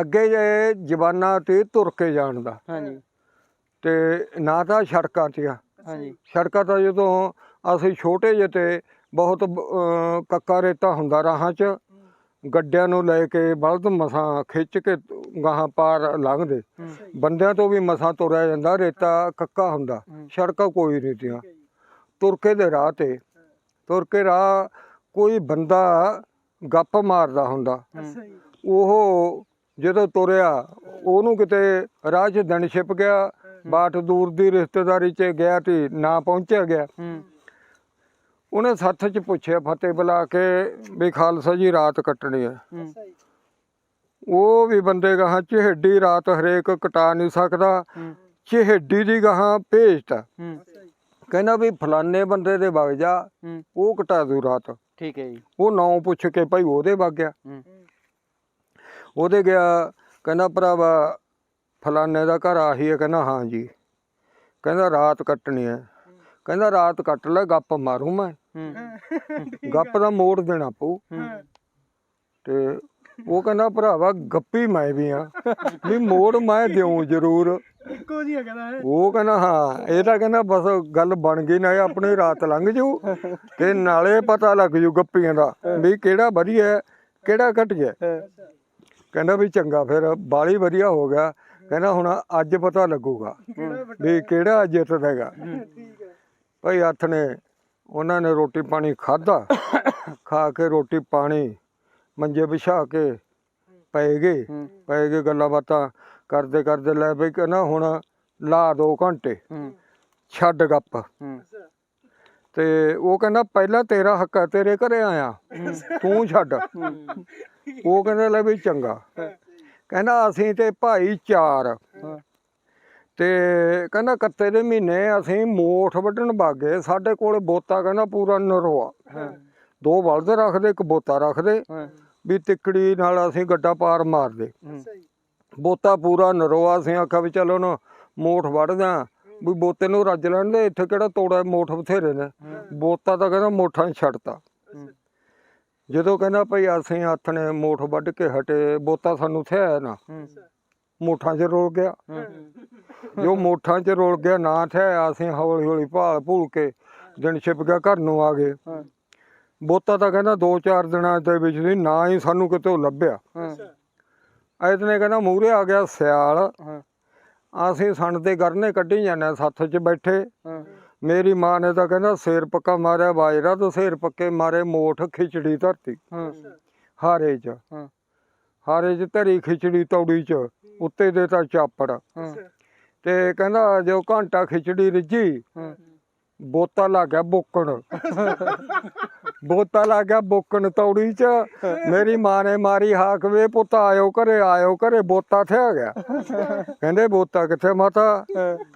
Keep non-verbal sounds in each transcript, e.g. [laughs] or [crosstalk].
ਅੱਗੇ ਜੇ ਜਵਾਨਾਂ ਤੇ ਤੁਰ ਕੇ ਜਾਣ ਦਾ। ਹਾਂਜੀ। ਤੇ ਨਾ ਤਾਂ ਸੜਕਾਂ ਤੇ ਆ। ਹਾਂਜੀ। ਸੜਕਾਂ ਤਾਂ ਜਦੋਂ ਅਸੀਂ ਛੋਟੇ ਜਿਹੇ ਤੇ ਬਹੁਤ ਅਹ, ਕੱਕਾ ਰੇਤਾ ਹੁੰਦਾ ਰਾਹਾਂ 'ਚ ਗੱਡਿਆਂ ਨੂੰ ਲੈ ਕੇ ਬਲਦ ਮਸਾਂ ਖਿੱਚ ਕੇ ਗਾਹਾਂ ਪਾਰ ਲੰਘਦੇ। ਹੂੰ। ਬੰਦਿਆਂ ਤੋਂ ਵੀ ਮਸਾਂ ਤੁਰਿਆ ਜਾਂਦਾ ਰੇਤਾ ਕੱਕਾ ਹੁੰਦਾ। ਹੂੰ। ਸੜਕਾਂ ਕੋਈ ਨਹੀਂ ਤੀਆਂ। ਤੁਰਕੇ ਦੇ ਰਾਹ ਤੇ ਤੁਰਕੇ ਰਾਹ ਕੋਈ ਬੰਦਾ ਗੱਪ ਮਾਰਦਾ ਹੁੰਦਾ। ਉਹ ਜਦੋਂ ਤੁਰਿਆ ਉਹਨੂੰ ਕਿਤੇ ਰਾਹ 'ਚ ਦਿਨ ਛਿਪ ਗਿਆ ਬਾਟ ਦੂਰ ਦੀ ਰਿਸ਼ਤੇਦਾਰੀ 'ਚ ਗਿਆ ਤੇ ਨਾ ਪਹੁੰਚਿਆ ਗਿਆ। ਹੂੰ। ਉਹਨੇ ਸੱਥ 'ਚ ਪੁੱਛਿਆ ਫਤਿਹ ਬੁਲਾ ਕੇ ਵੀ ਖਾਲਸਾ ਜੀ ਰਾਤ ਕੱਟਣੀ ਹੈ। ਹੂੰ। ਉਹ ਵੀ ਬੰਦੇ ਗਾਹਾਂ ਚਿਹੜੀ ਰਾਤ ਹਰੇਕ ਕਟਾ ਨਹੀਂ ਸਕਦਾ। ਹੂੰ। ਚਿਹੜੀ ਦੀ ਗਾਹਾਂ ਭੇਜਤਾ। ਹੂੰ। ਕਹਿੰਦਾ ਵੀ ਫਲਾਨੇ ਬੰਦੇ ਦੇ ਵਗ ਜਾ ਉਹ ਕਟਾ ਦੂ ਰਾਤ। ਠੀਕ ਹੈ ਜੀ। ਉਹ ਨਾਂ ਪੁੱਛ ਕੇ ਭਾਈ ਉਹਦੇ ਵਗ ਗਿਆ। ਹੂੰ। ਉਹਦੇ ਗਿਆ ਕਹਿੰਦਾ ਭਰਾਵਾ ਫਲਾਨੇ ਦਾ ਘਰ ਆਹੀ ਹੈ ਕਹਿੰਦਾ ਹਾਂ ਜੀ। ਕਹਿੰਦਾ ਰਾਤ ਕੱਟਣੀ ਹੈ। ਕਹਿੰਦਾ ਰਾਤ ਕੱਟ ਲੈ ਗੱਪ ਮਾਰੂ ਮੈਂ। ਹੂੰ। ਗੱਪ ਦਾ ਮੋੜ ਦੇਣਾ ਪਊ। ਤੇ ਉਹ ਕਹਿੰਦਾ ਭਰਾਵਾ ਗੱਪੀ ਮੈਂ ਵੀ ਆ ਵੀ ਮੋੜ ਮੈਂ ਦਿਉ ਜ਼ਰੂਰ। ਇੱਕੋ ਜੀ ਕਹਿੰਦਾ ਹੈ ਉਹ ਕਹਿੰਦਾ ਹਾਂ ਇਹ ਤਾਂ ਕਹਿੰਦਾ ਬਸ ਗੱਲ ਬਣ ਗਈ ਨਾ ਆਪਣੀ ਰਾਤ ਲੰਘ ਜੂ। ਤੇ ਨਾਲੇ ਪਤਾ ਲੱਗ ਜੂ ਗੱਪੀਆਂ ਦਾ ਵੀ ਕਿਹੜਾ ਵਧੀਆ ਹੈ, ਕਿਹੜਾ ਘਟ ਗਿਆ ਕਹਿੰਦਾ ਵੀ ਚੰਗਾ ਫਿਰ ਬਾਲੀ ਵਧੀਆ ਹੋ ਗਿਆ। ਕਹਿੰਦਾ ਹੁਣ ਅੱਜ ਪਤਾ ਲੱਗੂਗਾ ਵੀ ਕਿਹੜਾ ਜਿੱਤਦਾ ਹੈਗਾ ਭਾਈ ਹੱਥ ਨੇ ਉਹਨਾਂ ਨੇ ਰੋਟੀ ਪਾਣੀ ਖਾਦਾ ਖਾ ਕੇ ਰੋਟੀ ਪਾਣੀ ਮੰਜੇ ਵਿਛਾ ਕੇ ਪੈ ਗਏ। ਹੂੰ। ਪੈ ਗਏ ਗੱਲਾਂ ਬਾਤਾਂ ਕਰਦੇ ਕਰਦੇ ਲੈ ਬਈ ਕਹਿੰਦਾ ਹੁਣ ਲਾ ਦੋ ਘੰਟੇ। ਹੂੰ। ਛੱਡ ਗੱਪ। ਤੇ ਉਹ ਕਹਿੰਦਾ ਪਹਿਲਾਂ ਤੇਰਾ ਹੱਕ ਹੈ ਤੇਰੇ ਘਰੇ ਆਇਆ। ਤੂੰ ਛੱਡ। ਉਹ ਕਹਿੰਦਾ ਲੈ ਵੀ ਚੰਗਾ। ਕਹਿੰਦਾ ਅਸੀਂ ਤੇ ਭਾਈ ਚਾਰ। ਤੇ ਕਹਿੰਦਾ ਕੱਤੇ ਦੇ ਮਹੀਨੇ ਅਸੀਂ ਮੋਠ ਵੱਢਣ ਬਾਗੇ ਸਾਡੇ ਕੋਲ ਬੋਤਾ ਕਹਿੰਦਾ ਪੂਰਾ ਨਰੋਆ। ਦੋ ਬਲਦ ਰੱਖਦੇ, ਇੱਕ ਬੋਤਾ ਰੱਖਦੇ। ਵੀ ਤਿੱਕੜੀ ਨਾਲ ਅਸੀਂ ਗੱਡਾ ਪਾਰ ਮਾਰਦੇ। ਬੋਤਾ ਪੂਰਾ ਨਰੋਆ। ਅਸੀਂ ਆਖਿਆ ਵੀ ਚਲੋ ਨਾ ਮੋਠ ਵੱਢਦੇ ਆਂ। ਵੀ ਬੋਤੇ ਨੂੰ ਰੱਜ ਲੈਣ ਦੇ। ਇੱਥੇ ਕਿਹੜਾ ਤੋੜਾ ਮੋਠ ਬਥੇਰੇ ਨੇ। ਬੋਤਾ ਤਾਂ ਕਹਿੰਦਾ ਮੋਠਾਂ ਛੱਡਤਾ। ਜਦੋਂ ਕਹਿੰਦਾ ਭਈ ਅਸੀਂ ਹੱਥ ਨੇ ਮੋਠ ਵੱਢ ਕੇ ਹਟੇ ਬੋਤਾ ਸਾਨੂੰ ਥਿਆ ਨਾ। ਮੋਠਾਂ 'ਚ ਰੋਲ ਗਿਆ। ਜੋ ਮੋਠਾਂ 'ਚ ਰੋਲ ਗਿਆ ਨਾ ਥਿਆ ਅਸੀਂ ਹੌਲੀ ਹੌਲੀ ਭਾਲ ਭੂਲ ਕੇ ਦਿਨ ਛਿਪ ਗਿਆ ਘਰ ਨੂੰ ਆ ਗਏ। ਬੋਤਾ ਤਾਂ ਕਹਿੰਦਾ 2-4 ਦਿਨਾਂ ਦੇ ਵਿੱਚ ਦੀ ਨਾ ਹੀ ਸਾਨੂੰ ਕਿਤੇ ਲੱਭਿਆ। ਐਤਨੇ ਕਹਿੰਦਾ ਮੂਹਰੇ ਆ ਗਿਆ ਸਿਆਲ। ਅਸੀਂ ਸਣ ਦੇ ਗਰਨੇ ਕੱਢੀ ਜਾਂਦੇ ਸੱਥ 'ਚ ਬੈਠੇ। ਮੇਰੀ ਮਾਂ ਨੇ ਤਾਂ ਕਹਿੰਦਾ ਸਿਰ ਪੱਕਾ ਮਾਰਿਆ ਬਾਜਰਾ ਤੇ ਸਿਰ ਪੱਕੇ ਮਾਰੇ ਮੋਠ ਖਿਚੜੀ ਧਰਤੀ। ਹਾਰੇ 'ਚ। ਹਾਰੇ 'ਚ ਧਰੀ ਖਿਚੜੀ ਤੌੜੀ ਚ ਉੱਤੇ ਦੇ ਤਾਂ ਚਾਪੜ। ਤੇ ਕਹਿੰਦਾ ਜੋ ਘੰਟਾ ਖਿਚੜੀ ਹਾਂ। ਬੋਤਾ ਲੱਗ ਗਿਆ ਬੋਕਣ [laughs] ਬੋਤਾ ਲੱਗ ਗਿਆ ਬੋਕਣ ਤੌੜੀ 'ਚ। ਮੇਰੀ ਮਾਂ ਨੇ ਮਾਰੀ ਹਾਕ ਵੇ ਪੁੱਤ ਆਇਓ ਘਰੇ ਆਇਓ ਘਰੇ ਬੋਤਾ ਥਿਆ ਗਿਆ। ਕਹਿੰਦੇ ਬੋਤਾ ਕਿੱਥੇ ਮਾਤਾ?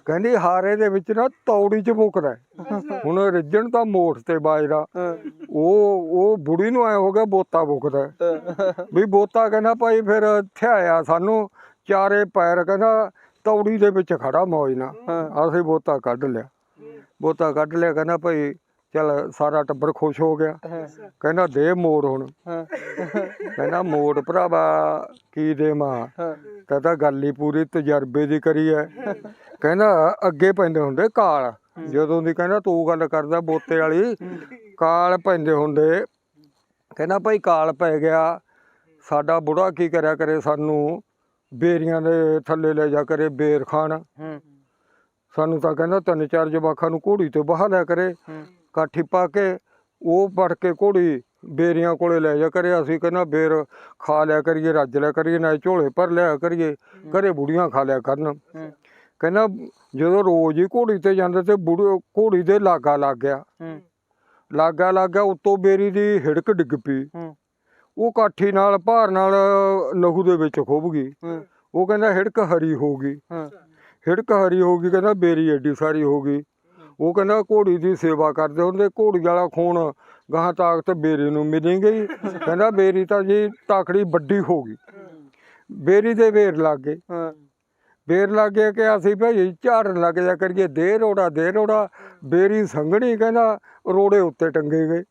ਕਹਿੰਦੀ ਹਾਰੇ ਦੇ ਵਿੱਚ ਨਾ ਤੌੜੀ 'ਚ ਬੁਕਦਾ ਹੁਣ ਰਿੱਝਣ ਤਾਂ ਮੋਠ ਤੇ ਬਾਜਰਾ। ਹਾਂ ਉਹ ਉਹ ਬੁੜੀ ਨੂੰ ਐ ਹੋ ਗਿਆ ਬੋਤਾ ਬੁਕਦਾ ਵੀ ਬੋਤਾ ਕਹਿੰਦਾ ਭਾਈ ਫਿਰ ਥਿਆਇਆ ਸਾਨੂੰ ਚਾਰੇ ਪੈਰ ਕਹਿੰਦਾ ਤੌੜੀ ਦੇ ਵਿੱਚ ਖੜਾ ਮੌਜ ਨਾਲ। ਅਸੀਂ ਬੋਤਾ ਕੱਢ ਲਿਆ। ਬੋਤਾ ਕੱਢ ਲਿਆ ਕਹਿੰਦਾ ਭਾਈ ਚਲ ਸਾਰਾ ਟੱਬਰ ਖੁਸ਼ ਹੋ ਗਿਆ। ਕਹਿੰਦਾ ਦੇ ਮੋੜ ਹੁਣ। ਕਹਿੰਦਾ ਮੋੜ ਭਰਾਵਾ ਕੀ ਦੇ ਮਾਂ ਹਾਂ। ਤਾਂ ਤਾਂ ਗੱਲ ਹੀ ਪੂਰੀ ਤਜਰਬੇ ਦੀ ਕਰੀ ਐ। ਕਹਿੰਦਾ ਅੱਗੇ ਪੈਂਦੇ ਹੁੰਦੇ ਕਾਲ। ਜਦੋਂ ਦੀ ਕਹਿੰਦਾ ਤੂੰ ਗੱਲ ਕਰਦਾ ਬੋਤੇ ਵਾਲੀ ਕਾਲ ਪੈਂਦੇ ਹੁੰਦੇ। ਕਹਿੰਦਾ ਭਾਈ ਕਾਲ ਪੈ ਗਿਆ। ਸਾਡਾ ਬੁੜਾ ਕੀ ਕਰਿਆ ਕਰੇ ਸਾਨੂੰ? ਬੇਰੀਆਂ ਦੇ ਥੱਲੇ ਲੈ ਜਾ ਕਰੇ ਬੇਰ ਖਾਣ। ਸਾਨੂੰ ਤਾਂ ਕਹਿੰਦਾ ਤਿੰਨ ਚਾਰ ਜਵਾਖਾਂ ਨੂੰ ਘੋੜੀ ਤੇ ਬਹਾ ਲਿਆ ਕਰੇ। ਕਾਠੀ ਪਾ ਕੇ ਉਹ ਪੜ ਕੇ ਘੋੜੀ ਬੇਰੀਆਂ ਕੋਲੇ ਲੈ ਜਾ ਕਰੇ ਅਸੀਂ ਕਹਿੰਦਾ ਬੇਰ ਖਾ ਲਿਆ ਕਰੀਏ ਰੱਜ ਲਿਆ ਕਰੀਏ ਨਾ ਝੋਲੇ ਭਰ ਲਿਆ ਕਰੀਏ ਘਰੇ ਬੁੜੀਆਂ ਖਾ ਲਿਆ ਕਰਨ। ਕਹਿੰਦਾ ਜਦੋਂ ਰੋਜ਼ ਹੀ ਘੋੜੀ ਤੇ ਜਾਂਦੇ ਤੇ ਬੁੜੀ ਘੋੜੀ ਦੇ ਲਾਗਾ ਲੱਗ ਗਿਆ। ਲਾਗਾ ਲੱਗ ਗਿਆ ਉੱਤੋਂ ਬੇਰੀ ਦੀ ਹਿੜਕ ਡਿੱਗ ਪਈ। ਉਹ ਕਾਠੀ ਨਾਲ ਭਾਰ ਨਾਲ ਲਹੂ ਦੇ ਵਿੱਚ ਖੁੱਭ ਗਈ। ਉਹ ਕਹਿੰਦਾ ਹਿੜਕ ਹਰੀ ਹੋ ਗਈ। ਹਿੜਕ ਹਰੀ ਹੋ ਗਈ ਕਹਿੰਦਾ ਬੇਰੀ ਐਡੀ ਸਾਰੀ ਹੋ ਗਈ। ਉਹ ਕਹਿੰਦਾ ਘੋੜੀ ਦੀ ਸੇਵਾ ਕਰਦੇ ਹੁੰਦੇ ਘੋੜੀ ਵਾਲਾ ਖੂਨ ਗਾਹਾਂ ਤਾਕਤ ਬੇਰੀ ਨੂੰ ਮਿਲੀ ਗਈ। ਕਹਿੰਦਾ ਬੇਰੀ ਤਾਂ ਜੀ ਤਾਕੜੀ ਵੱਡੀ ਹੋ ਗਈ। ਬੇਰੀ ਦੇ ਵੇਰ ਲੱਗ ਗਏ। ਹਾਂ। ਬੇਰ ਲੱਗ ਗਿਆ ਕਿ ਅਸੀਂ ਭਾਈ ਝਾੜਨ ਲੱਗ ਜਾ ਕਰੀਏ ਦੇ ਰੋੜਾ ਦੇ ਰੋੜਾ। ਬੇਰੀ ਸੰਘਣੀ ਕਹਿੰਦਾ ਰੋੜੇ ਉੱਤੇ ਟੰਗੇ ਗਏ।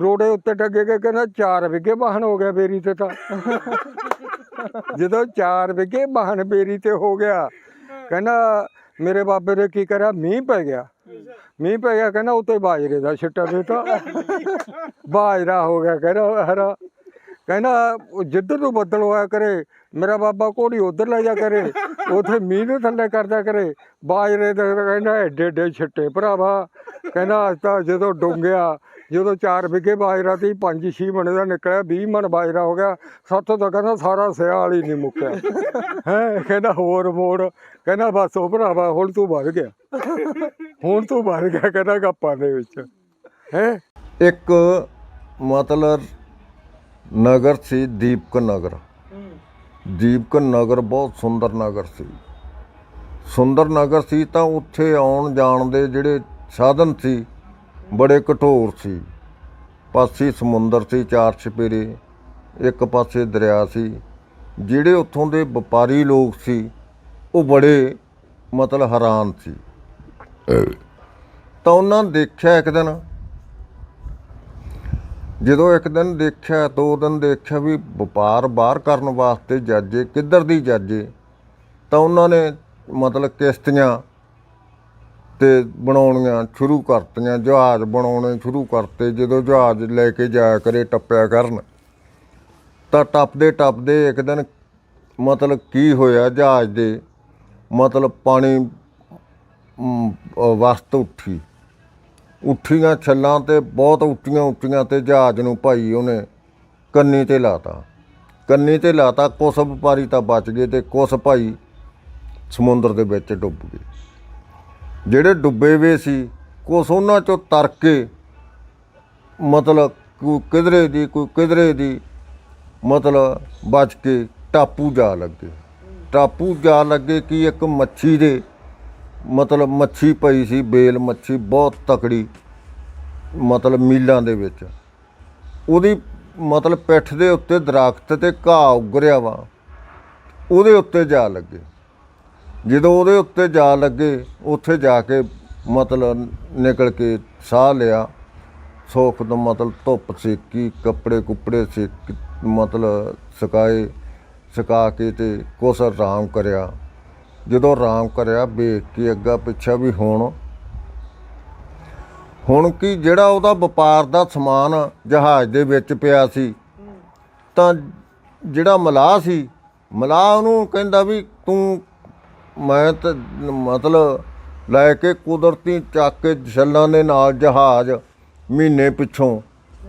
ਰੋੜੇ ਉੱਤੇ ਟੰਗੇ ਗਏ ਕਹਿੰਦਾ 4 ਵਿਗੇ ਵਾਹਨ ਹੋ ਗਿਆ ਬੇਰੀ ਤੇ ਤਾਂ। ਜਦੋਂ 4 ਵਿਗੇ ਬਾਹਨ ਬੇਰੀ ਤੇ ਹੋ ਗਿਆ ਕਹਿੰਦਾ ਮੇਰੇ ਬਾਬੇ ਨੇ ਕੀ ਕਰਿਆ ਮੀਂਹ ਪੈ ਗਿਆ। ਮੀਂਹ ਪੈ ਗਿਆ, ਕਹਿੰਦਾ ਉੱਤੇ ਬਾਜਰੇ ਦਾ ਛਿੱਟਾ ਦੇਤਾ। ਬਾਜਰਾ ਹੋ ਗਿਆ, ਕਹਿੰਦਾ ਹਰਾ। ਕਹਿੰਦਾ ਜਿੱਧਰ ਨੂੰ ਬੱਦਲ ਹੋਇਆ ਕਰੇ, ਮੇਰਾ ਬਾਬਾ ਕੋੜੀ ਉਧਰ ਲੈ ਜਾ ਕਰੇ, ਉਥੇ ਮੀਂਹ ਦੇ ਥੱਲੇ ਕਰਦਾ ਕਰੇ। ਬਾਜਰੇ ਦਾ ਕਹਿੰਦਾ ਏਡੇ ਏਡੇ ਛਿੱਟੇ ਭਰਾਵਾ। ਕਹਿੰਦਾ, ਅੱਜ ਤਾਂ ਜਦੋਂ ਡੁੰਗਿਆ ਜਦੋਂ 4 ਵਿਗੇ ਬਾਜਰਾ ਤੇ 5-6 ਮਣ ਦਾ ਨਿਕਲਿਆ 20 ਮਣ ਬਾਜਰਾ ਹੋ ਗਿਆ। ਸਾਤੋਂ ਤਾਂ ਕਹਿੰਦਾ ਸਾਰਾ ਸਿਆਲ ਹੀ ਨਹੀਂ ਮੁੱਕਿਆ। ਹੈ, ਕਹਿੰਦਾ ਹੋਰ ਮੋੜ। ਕਹਿੰਦਾ ਬਸ ਉਹ ਭਰਾਵਾ, ਹੁਣ ਤੂੰ ਵੱਧ ਗਿਆ। ਹੁਣ ਤੂੰ ਵੱਧ ਗਿਆ, ਕਹਿੰਦਾ ਗੱਪਾਂ ਦੇ ਵਿੱਚ। ਹੈ? ਇੱਕ ਮਤਲਬ ਨਗਰ ਸੀ ਦੀਪਕ ਨਗਰ ਦੀਪਕ ਨਗਰ ਬਹੁਤ ਸੁੰਦਰ ਨਗਰ ਸੀ। ਸੁੰਦਰ ਨਗਰ ਸੀ ਤਾਂ ਉੱਥੇ ਆਉਣ ਜਾਣ ਦੇ ਜਿਹੜੇ ਸਾਧਨ ਸੀ ਬੜੇ ਕਠੋਰ ਸੀ। ਪਾਸੇ ਸਮੁੰਦਰ ਸੀ, ਚਾਰ ਛਪੇਰੇ, ਇੱਕ ਪਾਸੇ ਦਰਿਆ ਸੀ। ਜਿਹੜੇ ਉੱਥੋਂ ਦੇ ਵਪਾਰੀ ਲੋਕ ਸੀ, ਉਹ ਬੜੇ ਮਤਲਬ ਹੈਰਾਨ ਸੀ। ਤਾਂ ਉਹਨਾਂ ਦੇਖਿਆ ਇੱਕ ਦਿਨ, ਜਦੋਂ ਇੱਕ ਦਿਨ ਦੇਖਿਆ ਦੋ ਦਿਨ ਦੇਖਿਆ ਵੀ ਵਪਾਰ ਬਾਹਰ ਕਰਨ ਵਾਸਤੇ ਜਾਜੇ, ਕਿੱਧਰ ਦੀ ਜਾਜੇ, ਤਾਂ ਉਹਨਾਂ ਨੇ ਮਤਲਬ ਕਿਸ਼ਤੀਆਂ ਤੇ ਬਣਾਉਣੀਆਂ ਸ਼ੁਰੂ ਕਰਤੀਆਂ, ਜਹਾਜ਼ ਬਣਾਉਣੇ ਸ਼ੁਰੂ ਕਰਤੇ, ਜਦੋਂ ਜਹਾਜ਼ ਲੈ ਕੇ ਜਾਇਆ ਕਰੇ, ਟੱਪਿਆ ਕਰਨ। ਤਾਂ ਟੱਪਦੇ ਟੱਪਦੇ ਇੱਕ ਦਿਨ ਮਤਲਬ ਕੀ ਹੋਇਆ ਜਹਾਜ਼ ਦੇ? ਮਤਲਬ ਪਾਣੀ ਵਸਤ ਉੱਠੀ। ਉੱਠੀਆਂ ਛੱਲਾਂ ਤੇ, ਬਹੁਤ ਉੱਚੀਆਂ ਉੱਚੀਆਂ ਤੇ ਜਹਾਜ਼ ਨੂੰ ਭਾਈ ਉਹਨੇ ਕੰਨੀ ਤੇ ਲਾਤਾ। ਕੰਨੀ ਤੇ ਲਾਤਾ ਕੁਛ ਵਪਾਰੀ ਤਾਂ ਬਚ ਗਏ ਤੇ ਕੁਛ ਭਾਈ ਸਮੁੰਦਰ ਦੇ ਵਿੱਚ ਡੁੱਬ ਗਏ। ਜਿਹੜੇ ਡੁੱਬੇ ਵੇ ਸੀ, ਕੁਛ ਉਹਨਾਂ ਚੋਂ ਤਰ ਕੇ ਮਤਲਬ ਕੋਈ ਕਿਧਰੇ ਦੀ, ਕੋਈ ਕਿਧਰੇ ਦੀ, ਮਤਲਬ ਬਚ ਕੇ ਟਾਪੂ ਜਾ ਲੱਗੇ। ਟਾਪੂ ਜਾ ਲੱਗੇ ਕਿ ਇੱਕ ਮੱਛੀ ਦੇ, ਮਤਲਬ ਮੱਛੀ ਪਈ ਸੀ, ਬੇਲ ਮੱਛੀ ਬਹੁਤ ਤਕੜੀ, ਮਤਲਬ ਮੀਲਾਂ ਦੇ ਵਿੱਚ। ਉਹਦੀ ਮਤਲਬ ਪਿੱਠ ਦੇ ਉੱਤੇ ਦਰਖਤ ਤੇ ਘਾਹ ਉਗਰਿਆ ਵਾ। ਉਹਦੇ ਉੱਤੇ ਜਾ ਲੱਗੇ। ਜਦੋਂ ਉਹਦੇ ਉੱਤੇ ਜਾ ਲੱਗੇ, ਉੱਥੇ ਜਾ ਕੇ ਮਤਲਬ ਨਿਕਲ ਕੇ ਸਾਹ ਲਿਆ। ਸੋਖ ਤੋਂ ਮਤਲਬ ਧੁੱਪ ਸੇਕੀ, ਕੱਪੜੇ ਕੁੱਪੜੇ ਸੇਕ, ਮਤਲਬ ਸੁਕਾਏ, ਸੁਕਾ ਕੇ ਤੇ ਕੁਛ ਆਰਾਮ ਕਰਿਆ। ਜਦੋਂ ਆਰਾਮ ਕਰਿਆ, ਵੇਖ ਕੇ ਅੱਗਾ ਪਿੱਛਾ ਵੀ ਹੁਣ ਹੁਣ ਕੀ ਜਿਹੜਾ ਉਹਦਾ ਵਪਾਰ ਦਾ ਸਮਾਨ ਜਹਾਜ਼ ਦੇ ਵਿੱਚ ਪਿਆ ਸੀ, ਤਾਂ ਜਿਹੜਾ ਮਲਾਹ ਸੀ, ਮਲਾਹ ਉਹਨੂੰ ਕਹਿੰਦਾ ਵੀ ਤੂੰ ਮੈਂ ਤਾਂ ਮਤਲਬ ਲੈ ਕੇ ਕੁਦਰਤੀ ਚੱਕ ਕੇ ਛੱਲਾਂ ਦੇ ਨਾਲ ਜਹਾਜ਼ ਮਹੀਨੇ ਪਿੱਛੋਂ